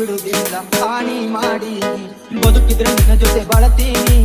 ಬಿಡುವುದಿಲ್ಲ ಹಾನಿ ಮಾಡಿ. ಬದುಕಿದ್ರೆ ನಿನ್ನ ಜೊತೆ ಬಳತೀನಿ